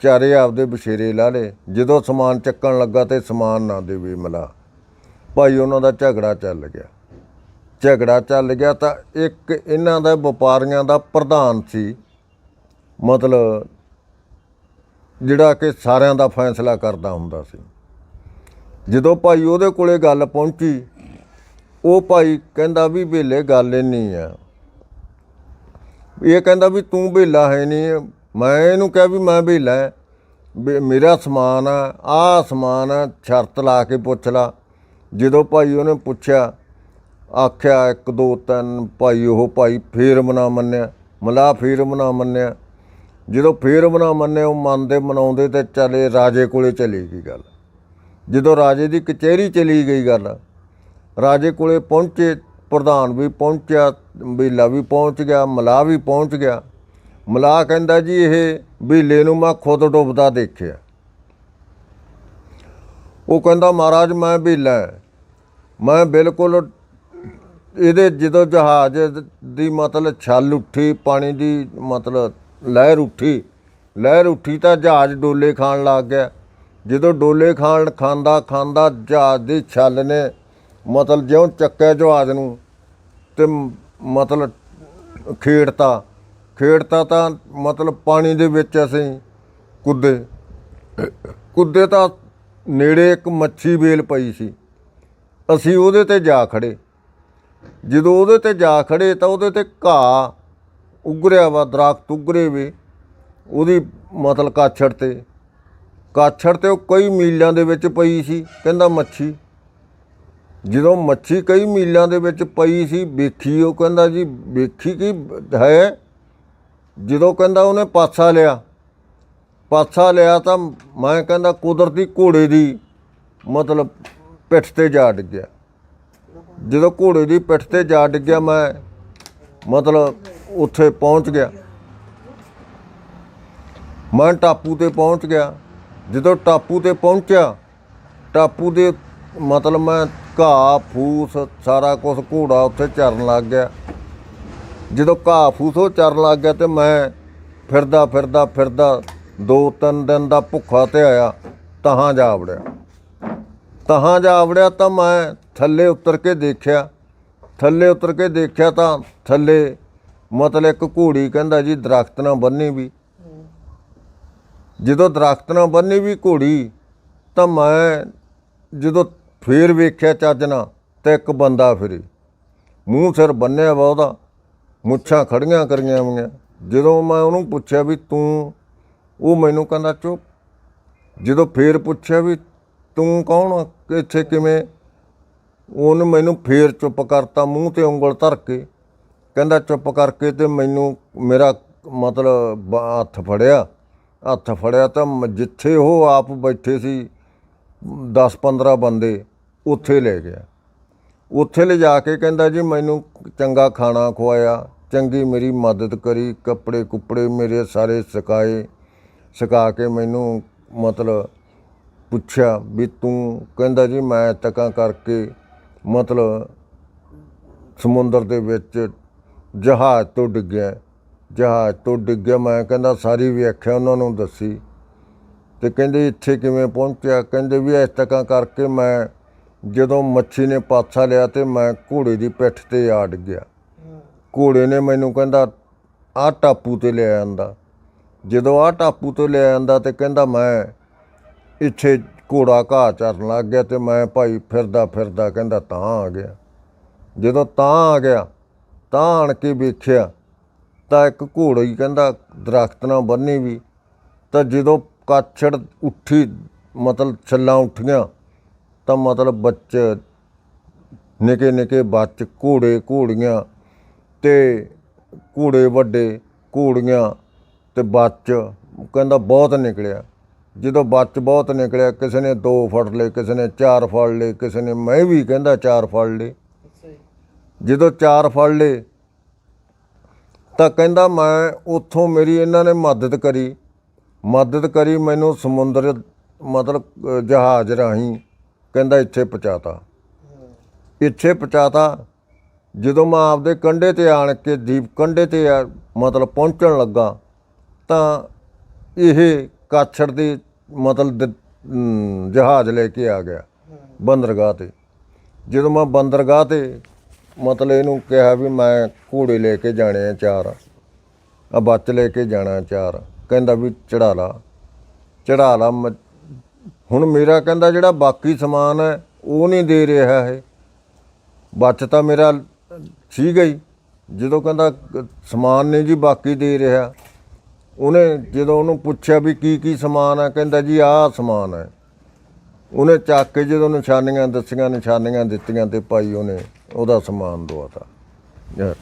ਚਾਰੇ ਆਪਦੇ ਬਸ਼ੇਰੇ ਲਾ ਲਏ। ਜਦੋਂ ਸਮਾਨ ਚੱਕਣ ਲੱਗਾ ਤੇ ਸਮਾਨ ਨਾ ਦੇਵੇ ਮਲਾ। ਭਾਈ ਉਹਨਾਂ ਦਾ ਝਗੜਾ ਚੱਲ ਗਿਆ। ਝਗੜਾ ਚੱਲ ਗਿਆ ਤਾਂ ਇੱਕ ਇਹਨਾਂ ਦਾ ਵਪਾਰੀਆਂ ਦਾ ਪ੍ਰਧਾਨ ਸੀ। ਮਤਲਬ ਜਿਹੜਾ ਕਿ ਸਾਰਿਆਂ ਦਾ ਫੈਸਲਾ ਕਰਦਾ ਹੁੰਦਾ ਸੀ। ਜਦੋਂ ਭਾਈ ਉਹਦੇ ਕੋਲੇ ਗੱਲ ਪਹੁੰਚੀ, ਉਹ ਭਾਈ ਕਹਿੰਦਾ ਵੀ ਵੇਲੇ ਗੱਲ ਹੀ ਨਹੀਂ ਆ। ਇਹ ਕਹਿੰਦਾ ਵੀ ਤੂੰ ਵੇਲਾ ਹੈ ਨਹੀਂ ਮੈਂ ਇਹਨੂੰ ਕਿਹਾ ਵੀ ਮੈਂ ਵੇਲਾ ਹੈ। ਵੀ ਮੇਰਾ ਸਮਾਨ ਆ, ਆਹ ਸਮਾਨ ਆ, ਸ਼ਰਤ ਲਾ ਕੇ ਪੁੱਛ ਲਾ। ਜਦੋਂ ਭਾਈ ਉਹਨੇ ਪੁੱਛਿਆ, ਆਖਿਆ ਇੱਕ ਦੋ ਤਿੰਨ, ਭਾਈ ਉਹ ਭਾਈ ਫੇਰ ਮਨਾ ਮੰਨਿਆ ਮਲਾ ਫੇਰ ਮਨਾ ਮੰਨਿਆ। ਜਦੋਂ ਫੇਰ ਬਣਾ ਮੰਨੇ, ਉਹ ਮੰਨਦੇ ਮਨਾਉਂਦੇ ਤੇ ਚਲੇ ਰਾਜੇ ਕੋਲੇ ਚਲੀ ਗਈ ਗੱਲ। ਜਦੋਂ ਰਾਜੇ ਦੀ ਕਚਹਿਰੀ ਚਲੀ ਗਈ ਗੱਲ, ਰਾਜੇ ਕੋਲੇ ਪਹੁੰਚੇ, ਪ੍ਰਧਾਨ ਵੀ ਪਹੁੰਚਿਆ, ਬੇਲਾ ਵੀ ਪਹੁੰਚ ਗਿਆ, ਮਲਾ ਵੀ ਪਹੁੰਚ ਗਿਆ। ਮਲਾ ਕਹਿੰਦਾ ਜੀ ਇਹ ਬੇਲੇ ਨੂੰ ਮੈਂ ਖੁਦ ਡੁੱਬਦਾ ਦੇਖਿਆ। ਉਹ ਕਹਿੰਦਾ, ਮਹਾਰਾਜ, ਮੈਂ ਬੇਲਾ ਹੈ। ਮੈਂ ਬਿਲਕੁਲ ਇਹਦੇ ਜਦੋਂ ਜਹਾਜ਼ ਦੀ ਮਤਲਬ ਛੱਲ ਉੱਠੀ, ਪਾਣੀ ਦੀ ਮਤਲਬ ਲਹਿਰ ਉੱਠੀ। ਲਹਿਰ ਉੱਠੀ ਤਾਂ ਜਹਾਜ਼ ਡੋਲੇ ਖਾਣ ਲੱਗ ਗਿਆ। ਜਦੋਂ ਡੋਲੇ ਖਾਣ ਖਾਂਦਾ ਖਾਂਦਾ ਜਹਾਜ਼ ਦੀ ਛੱਲ ਨੇ ਮਤਲਬ ਜਿਉਂ ਚੱਕਿਆ ਜਹਾਜ਼ ਨੂੰ ਤੇ ਮਤਲਬ ਖੇੜਤਾ ਖੇੜਤਾ ਤਾਂ ਮਤਲਬ ਪਾਣੀ ਦੇ ਵਿੱਚ ਅਸੀਂ ਕੁੱਦੇ। ਕੁੱਦੇ ਤਾਂ ਨੇੜੇ ਇੱਕ ਮੱਛੀ ਵੇਲ ਪਈ ਸੀ। ਅਸੀਂ ਉਹਦੇ ਤੇ ਜਾ ਖੜੇ ਜਦੋਂ ਉਹਦੇ ਤੇ ਜਾ ਖੜੇ ਤਾਂ ਉਹਦੇ ਤੇ ਘਾਹ ਉਗਰਿਆ ਵਾ, ਦਰਖਤ ਉਗਰੇ ਵੇ, ਉਹਦੀ ਮਤਲਬ ਕਾਛੜ ਤੇ। ਕਾਛੜ ਤੇ ਉਹ ਕਈ ਮੀਲਾਂ ਦੇ ਵਿੱਚ ਪਈ ਸੀ, ਕਹਿੰਦਾ ਮੱਛੀ। ਜਦੋਂ ਮੱਛੀ ਕਈ ਮੀਲਾਂ ਦੇ ਵਿੱਚ ਪਈ ਸੀ, ਵੇਖੀ, ਉਹ ਕਹਿੰਦਾ ਜੀ, ਵੇਖੀ ਕੀ ਹੈ? ਜਦੋਂ ਕਹਿੰਦਾ ਉਹਨੇ ਪਾਸਾ ਲਿਆ। ਪਾਸਾ ਲਿਆ ਤਾਂ ਮੈਂ ਕਹਿੰਦਾ ਕੁਦਰਤੀ ਘੋੜੇ ਦੀ ਮਤਲਬ ਪਿੱਠ ਤੇ ਜਾ ਡਿੱਗਿਆ। ਜਦੋਂ ਘੋੜੇ ਦੀ ਪਿੱਠ ਤੇ ਜਾ ਡਿੱਗਿਆ, ਮੈਂ ਮਤਲਬ ਉੱਥੇ ਪਹੁੰਚ ਗਿਆ। ਮੈਂ ਟਾਪੂ ਤੇ ਪਹੁੰਚ ਗਿਆ। ਜਦੋਂ ਟਾਪੂ ਤੇ ਪਹੁੰਚਿਆ, ਟਾਪੂ ਦੇ ਮਤਲਬ ਮੈਂ ਘਾਹ, ਫੂਸ, ਸਾਰਾ ਕੁਝ ਘੋੜਾ ਉੱਥੇ ਚਰਨ ਲੱਗ ਗਿਆ। ਜਦੋਂ ਘਾਹ, ਫੂਸ ਉਹ ਚਰਨ ਲੱਗ ਗਿਆ ਤੇ ਮੈਂ ਫਿਰਦਾ ਫਿਰਦਾ ਫਿਰਦਾ ਦੋ ਤਿੰਨ ਦਿਨ ਦਾ ਭੁੱਖਾ ਤੇ ਆਇਆ, ਤਹਾਂ ਜਾ ਵੜਿਆ। ਤਹਾਂ ਜਾ ਵੜਿਆ ਤਾਂ ਮੈਂ ਥੱਲੇ ਉਤਰ ਕੇ ਦੇਖਿਆ। ਥੱਲੇ ਉਤਰ ਕੇ ਦੇਖਿਆ ਤਾਂ ਥੱਲੇ ਮਤਲਬ ਇੱਕ ਘੋੜੀ ਕਹਿੰਦਾ ਜੀ, ਦਰਖਤ ਨਾਲ ਬੰਨੀ ਵੀ। ਜਦੋਂ ਦਰਖਤ ਨਾਲ ਬੰਨੀ ਵੀ ਘੋੜੀ, ਤਾਂ ਮੈਂ ਜਦੋਂ ਫੇਰ ਵੇਖਿਆ ਚੱਜ ਨਾਲ, ਤੇ ਇੱਕ ਬੰਦਾ ਫਿਰੇ। ਮੂੰਹ ਸਿਰ ਬੰਨਿਆ ਵਾ ਉਹਦਾ, ਮੁੱਛਾਂ ਖੜੀਆਂ ਕਰੀਆਂ ਵੀਆਂ ਜਦੋਂ ਮੈਂ ਉਹਨੂੰ ਪੁੱਛਿਆ ਵੀ ਤੂੰ, ਉਹ ਮੈਨੂੰ ਕਹਿੰਦਾ, ਚੁੱਪ। ਜਦੋਂ ਫੇਰ ਪੁੱਛਿਆ ਵੀ ਤੂੰ ਕੌਣ ਇੱਥੇ ਕਿਵੇਂ? ਉਹਨੇ ਮੈਨੂੰ ਫੇਰ ਚੁੱਪ ਕਰਤਾ, ਮੂੰਹ ਤੇ ਉਂਗਲ ਧਰ ਕੇ। ਕਹਿੰਦਾ ਚੁੱਪ ਕਰਕੇ ਤੇ ਮੈਨੂੰ ਮੇਰਾ ਮਤਲਬ ਬ- ਹੱਥ ਫੜਿਆ। ਹੱਥ ਫੜਿਆ ਤਾਂ ਮ- ਜਿੱਥੇ ਉਹ ਆਪ ਬੈਠੇ ਸੀ 10 15 ਬੰਦੇ ਉੱਥੇ ਲੈ ਗਿਆ। ਉੱਥੇ ਲੈ ਜਾ ਕੇ ਕਹਿੰਦਾ ਜੀ ਮੈਨੂੰ ਚੰਗਾ ਖਾਣਾ ਖਵਾਇਆ, ਚੰਗੀ ਮੇਰੀ ਮਦਦ ਕਰੀ, ਕੱਪੜੇ ਕੁੱਪੜੇ ਮੇਰੇ ਸਾਰੇ ਸਿਕਾਏ, ਸਿਕਾ ਕੇ ਮੈਨੂੰ ਮਤਲਬ ਪੁੱਛਿਆ ਵੀ ਤੂੰ, ਕਹਿੰਦਾ ਜੀ ਮੈਂ ਤੱਕਾਂ ਕਰਕੇ ਮਤਲਬ ਸਮੁੰਦਰ ਦੇ ਵਿੱਚ ਜਹਾਜ਼ ਤੋਂ ਡਿੱਗਿਆ। ਜਹਾਜ਼ ਤੋਂ ਡਿੱਗਿਆ, ਮੈਂ ਕਹਿੰਦਾ, ਸਾਰੀ ਵਿਆਖਿਆ ਉਹਨਾਂ ਨੂੰ ਦੱਸੀ। ਤੇ ਕਹਿੰਦੇ, ਇੱਥੇ ਕਿਵੇਂ ਪਹੁੰਚਿਆ? ਕਹਿੰਦੇ ਵੀ ਇਸ ਤੱਕਾਂ ਕਰਕੇ ਮੈਂ ਜਦੋਂ ਮੱਛੀ ਨੇ ਪਾਛਾ ਲਿਆ ਤੇ ਮੈਂ ਘੋੜੇ ਦੀ ਪਿੱਠ ਤੇ ਆ ਡਿੱਗਿਆ। ਘੋੜੇ ਨੇ ਮੈਨੂੰ ਕਹਿੰਦਾ ਆਹ ਟਾਪੂ ਤੇ ਲੈ ਆਂਦਾ। ਜਦੋਂ ਆਹ ਟਾਪੂ ਤੋਂ ਲੈ ਆਂਦਾ ਤੇ ਕਹਿੰਦਾ, ਮੈਂ ਇੱਥੇ ਘੋੜਾ ਘਾਹ ਚਰਨ ਲੱਗ ਗਿਆ ਤੇ ਮੈਂ ਭਾਈ ਫਿਰਦਾ ਫਿਰਦਾ ਕਹਿੰਦਾ, ਤਾਂ ਆ ਗਿਆ। ਜਦੋਂ ਤਾਂ ਆ ਗਿਆ ਤਾਂ ਆਣ ਕੇ ਵੇਖਿਆ ਤਾਂ ਇੱਕ ਘੋੜਾ ਹੀ ਕਹਿੰਦਾ, ਦਰਖਤ ਨਾਲ ਬੰਨੀ ਵੀ। ਤਾਂ ਜਦੋਂ ਕਾਛੜ ਉੱਠੀ, ਮਤਲਬ ਛੱਲਾਂ ਉੱਠੀਆਂ, ਤਾਂ ਮਤਲਬ ਬੱਚੇ ਨਿੱਕੇ ਨਿੱਕੇ ਬੱਚ, ਘੋੜੇ, ਘੋੜੀਆਂ ਤੇ ਘੋੜੇ ਵੱਡੇ, ਘੋੜੀਆਂ ਤੇ ਬੱਚ, ਕਹਿੰਦਾ ਬਹੁਤ ਨਿਕਲਿਆ। ਜਦੋਂ ਬੱਚ ਬਹੁਤ ਨਿਕਲਿਆ, ਕਿਸੇ ਨੇ ਦੋ ਫੜ ਲਏ, ਕਿਸੇ ਨੇ ਚਾਰ ਫੜ ਲਏ, ਕਿਸੇ ਨੇ ਮੈਂ ਵੀ ਕਹਿੰਦਾ ਚਾਰ ਫੜ ਲਏ। ਜਦੋਂ ਚਾਰ ਫੜ ਲਏ, ਤਾਂ ਕਹਿੰਦਾ, ਮੈਂ ਉੱਥੋਂ ਮੇਰੀ ਇਹਨਾਂ ਨੇ ਮਦਦ ਕਰੀ। ਮਦਦ ਕਰੀ ਮੈਨੂੰ ਸਮੁੰਦਰ ਮਤਲਬ ਜਹਾਜ਼ ਰਾਹੀਂ ਕਹਿੰਦਾ, ਇੱਥੇ ਪਹੁੰਚਾਤਾ। ਇੱਥੇ ਪਹੁੰਚਾਤਾ। ਜਦੋਂ ਮੈਂ ਆਪਦੇ ਕੰਢੇ ਤੇ ਆਣ ਕੇ ਦੀਪ ਕੰਢੇ ਤੇ ਆ- ਮਤਲਬ ਪਹੁੰਚਣ ਲੱਗਾ, ਤਾਂ ਇਹ ਕਾਛੜ ਦੇ ਮਤਲਬ ਜਹਾਜ਼ ਲੈ ਕੇ ਆ ਗਿਆ, ਬੰਦਰਗਾਹ ਤੇ। ਜਦੋਂ ਮੈਂ ਬੰਦਰਗਾਹ ਤੇ ਮਤਲਬ ਇਹਨੂੰ ਕਿਹਾ ਵੀ ਮੈਂ ਘੋੜੇ ਲੈ ਕੇ ਜਾਣੇ ਆ ਚਾਰ। ਆ ਬੱਚ ਲੈ ਕੇ ਜਾਣਾ ਚਾਰ। ਕਹਿੰਦਾ ਵੀ ਚੜਾ ਲਾ। ਚੜਾ ਲਾ, ਮ- ਹੁਣ ਮੇਰਾ ਕਹਿੰਦਾ ਜਿਹੜਾ ਬਾਕੀ ਸਮਾਨ ਹੈ, ਉਹ ਨਹੀਂ ਦੇ ਰਿਹਾ ਹੈ ਬੱਚ ਤਾਂ ਮੇਰਾ ਸੀਗਾ ਹੀ ਜਦੋਂ ਕਹਿੰਦਾ ਸਮਾਨ ਨਹੀਂ ਜੀ, ਬਾਕੀ ਦੇ ਰਿਹਾ। ਉਹਨੇ ਜਦੋਂ ਉਹਨੂੰ ਪੁੱਛਿਆ ਵੀ ਕੀ ਕੀ ਸਮਾਨ ਹੈ, ਕਹਿੰਦਾ ਜੀ ਆਹ ਸਮਾਨ ਹੈ। ਉਹਨੇ ਚੱਕ ਕੇ ਜਦੋਂ ਨਿਸ਼ਾਨੀਆਂ ਦੱਸੀਆਂ, ਨਿਸ਼ਾਨੀਆਂ ਦਿੱਤੀਆਂ ਤੇ ਭਾਈ ਉਹਨੇ। ਉਹਦਾ ਸਮਾਨ ਦਵਾਤਾ ਯਾਰ।